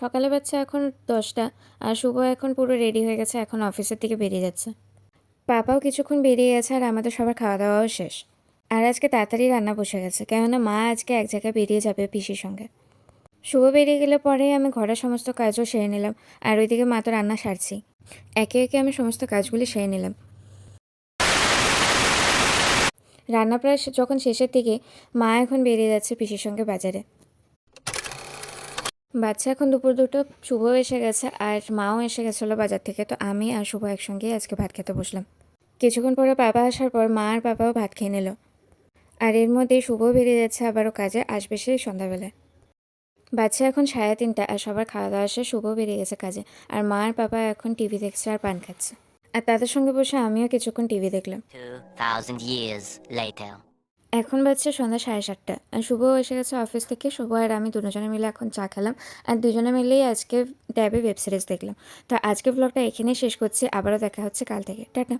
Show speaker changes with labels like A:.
A: সকালে বাচ্চা এখন দশটা আর শুভ এখন পুরো রেডি হয়ে গেছে, এখন অফিসের দিকে বেরিয়ে যাচ্ছে। পাপাও কিছুক্ষণ বেরিয়ে গেছে আর আমাদের সবার খাওয়া দাওয়াও শেষ। আর আজকে তাড়াতাড়ি রান্না বসে গেছে, কেননা মা আজকে এক জায়গায় বেরিয়ে যাবে পিসির সঙ্গে। শুভ বেরিয়ে গেলে পরে আমি ঘরের সমস্ত কাজও সেরে নিলাম আর ওইদিকে মা তো রান্না সারছি একে একে আমি সমস্ত কাজগুলি সেরে নিলাম। রান্না প্রায় যখন শেষের দিকে মা এখন বেরিয়ে যাচ্ছে পিসির সঙ্গে বাজারে। বাচ্চা এখন দুপুর দুটো শুভ এসে গেছে আর মাও এসে গেছিল বাজার থেকে তো আমি আর শুভ একসঙ্গে আজকে ভাত খেতে বসলাম। কিছুক্ষণ পরে বাবা আসার পর মা আর বাবাও ভাত খেয়ে নিল। আর এর মধ্যেই শুভ বেরিয়ে যাচ্ছে আবারও কাজে আসবে সেই সন্ধ্যাবেলায় বাচ্চা এখন সাড়ে তিনটা আর সবার খাওয়া দাওয়া শেষে শুভ বেরিয়ে গেছে কাজে আর মা আর বাবা এখন টিভি দেখছে আর পান খাচ্ছে। আর তাদের সঙ্গে বসে আমিও কিছুক্ষণ টিভি দেখলাম।
B: 2,000 years later.
A: এখন বাজছে সন্ধ্যা সাড়ে সাতটা। আর শুভ এসে গেছে অফিস থেকে। শুভ আর আমি দুজনে মিলে এখন চা খেলাম। আর দুজনে মিলেই আজকে ট্যাবে ওয়েব সিরিজ দেখলাম। তো আজকে ব্লগটা এখানেই শেষ করছি। আবারও দেখা হচ্ছে কাল থেকে। টাটা।